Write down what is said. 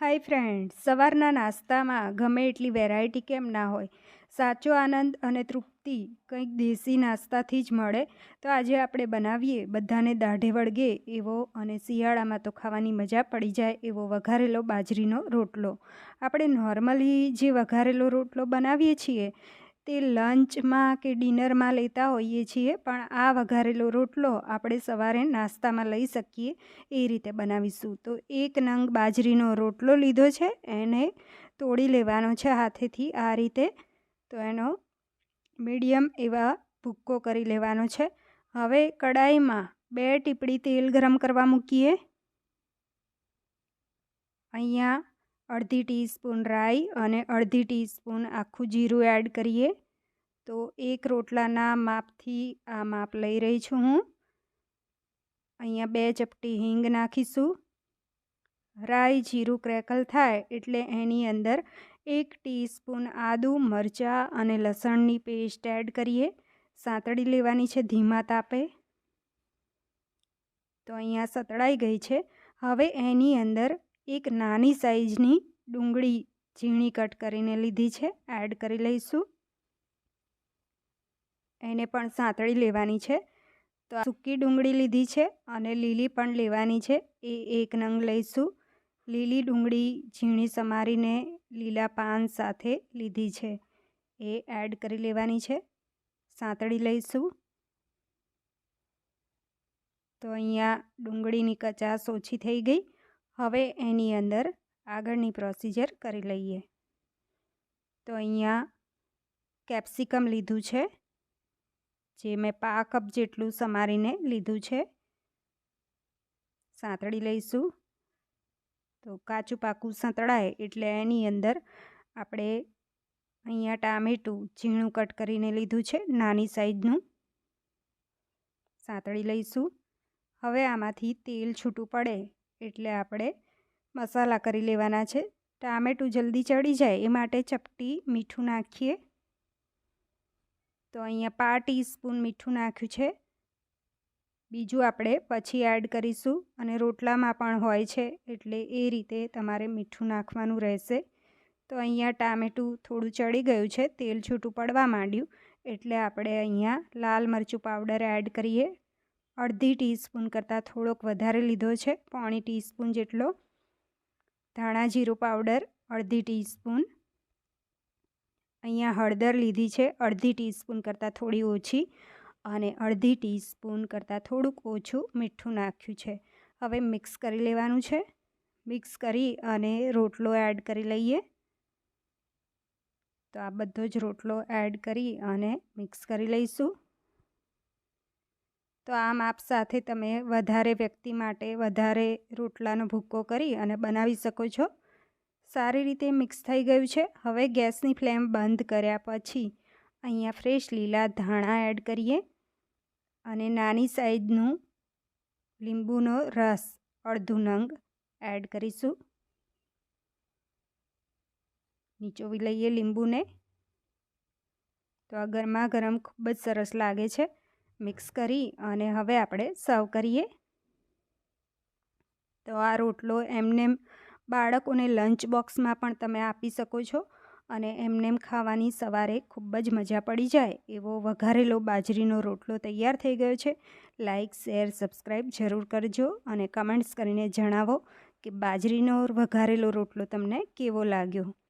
હાય friend, સવારના નાસ્તામાં ગમે એટલી વેરાયટી કેમ ના હોય? સાચો આનંદ અને તૃપ્તિ કંઈક દેશી નાસ્તાથી જ મળે. તો આજે આપણે બનાવીએ બધાને દાઢે વળગે એવો અને શિયાળામાં તો ખાવાની મજા પડી જાય એવો વઘારેલો બાજરીનો રોટલો. આપણે નોર્મલી જે વઘારેલો રોટલો બનાવીએ છીએ તે લંચમાં કે ડિનરમાં લેતા હોઈએ છીએ, પણ આ વઘારેલો રોટલો આપણે સવારે નાસ્તામાં લઈ શકીએ એ રીતે બનાવીશું. તો એક નંગ બાજરીનો રોટલો લીધો છે, એને તોડી લેવાનો છે હાથેથી આ રીતે. તો એનો મીડિયમ એવા ભૂક્કો કરી લેવાનો છે. હવે કડાઈમાં બે ટીપડી તેલ ગરમ કરવા મૂકીએ. અહીંયા અડધી ટીસ્પૂન રાઈ અને અડધી ટીસ્પૂન આખું જીરું એડ કરીએ. તો એક રોટલાના માપથી આ માપ લઈ રહી છું હું. અહીંયા બે ચપટી હિંગ નાખીશું. રાઈ જીરું ક્રેકલ થાય એટલે એની અંદર એક ટીસ્પૂન આદું, મરચાં અને લસણની પેસ્ટ એડ કરીએ. સાંતળી લેવાની છે, ધીમા તાપે. તો અહીંયા સતળાઈ ગઈ છે. હવે એની અંદર એક નાની સાઈઝની ડુંગળી ઝીણી કટ કરીને લીધી છે. એડ કરી લઈશું. એને પણ સાંતળી લેવાની છે. તો સૂકી ડુંગળી લીધી છે અને લીલી પણ લેવાની છે. એ એક નંગ લઈશું. લીલી ડુંગળી ઝીણી સમારીને લીલા પાન સાથે લીધી છે. એ એડ કરી લેવાની છે. સાંતળી લઈશું. તો અહીંયા ડુંગળીની કચાશ ઓછી થઈ ગઈ. હવે એની અંદર આગળની પ્રોસિજર કરી લઈએ. તો અહીંયા કેપ્સિકમ લીધું છે, જે મેં પા કપ જેટલું સમારીને લીધું છે. સાંતળી લઈશું. તો કાચું પાકું સંતળાય એટલે એની અંદર આપણે અહીંયા ટામેટું ઝીણું કટ કરીને લીધું છે, નાની સાઈઝનું. સાંતળી લઈશું. હવે આમાંથી તેલ છૂટું પડે. એટલે આપણે મસાલા કરી લેવાના છે. ટામેટું જલ્દી ચડી જાય એ માટે ચપટી મીઠું નાખીએ. તો અહીંયા પાંચ ટીસ્પૂન મીઠું નાખ્યું છે. બીજું આપણે પછી એડ કરીશું અને રોટલામાં પણ હોય છે એટલે એ રીતે તમારે મીઠું નાખવાનું રહેશે. તો અહીંયા ટામેટું થોડું ચડી ગયું છે, તેલ છૂટું પડવા માંડ્યું. એટલે આપણે અહીંયા લાલ મરચું પાવડર એડ કરીએ. અડધી ટીસ્પૂન કરતાં થોડોક વધારે લીધો છે. પોણી ટીસ્પૂન જેટલો. ધાણા જીરું પાવડર, અડધી ટીસ્પૂન. અહીંયા હળદર લીધી છે, અડધી ટીસ્પૂન કરતાં થોડી ઓછી અને અડધી ટીસ્પૂન કરતાં થોડુંક ઓછું મીઠું નાખ્યું છે. હવે મિક્સ કરી લેવાનું છે. મિક્સ કરી અને રોટલો એડ કરી લઈએ. તો આ બધો જ રોટલો એડ કરી અને મિક્સ કરી લઈશું. તો આ માપ સાથે તમે વધારે વ્યક્તિ માટે વધારે રોટલાનો ભૂક્કો કરી અને બનાવી શકો છો. સારી રીતે મિક્સ થઈ ગયું છે. હવે ગેસની ફ્લેમ બંધ કર્યા પછી અહીંયા ફ્રેશ લીલા ધાણા એડ કરીએ અને નાની સાઈઝનું લીંબુનો રસ, અડધું નંગ એડ કરીશું. નીચોવી લઈએ લીંબુને. તો આ ગરમા ગરમ ખૂબ જ સરસ લાગે છે. મિક્સ કરી અને હવે આપણે સર્વ કરીએ. તો આ રોટલો એમનેમ બાળકોને લંચ બોક્સમાં પણ તમે આપી શકો છો અને એમનેમ ખાવાની સવારે ખૂબ જ મજા પડી જાય એવો વઘારેલો બાજરીનો રોટલો તૈયાર થઈ ગયો છે. લાઇક શેર, સબસ્ક્રાઈબ જરૂર કરજો અને કમેન્ટ્સ કરીને જણાવો કે બાજરીનો વઘારેલો રોટલો તમને કેવો લાગ્યો?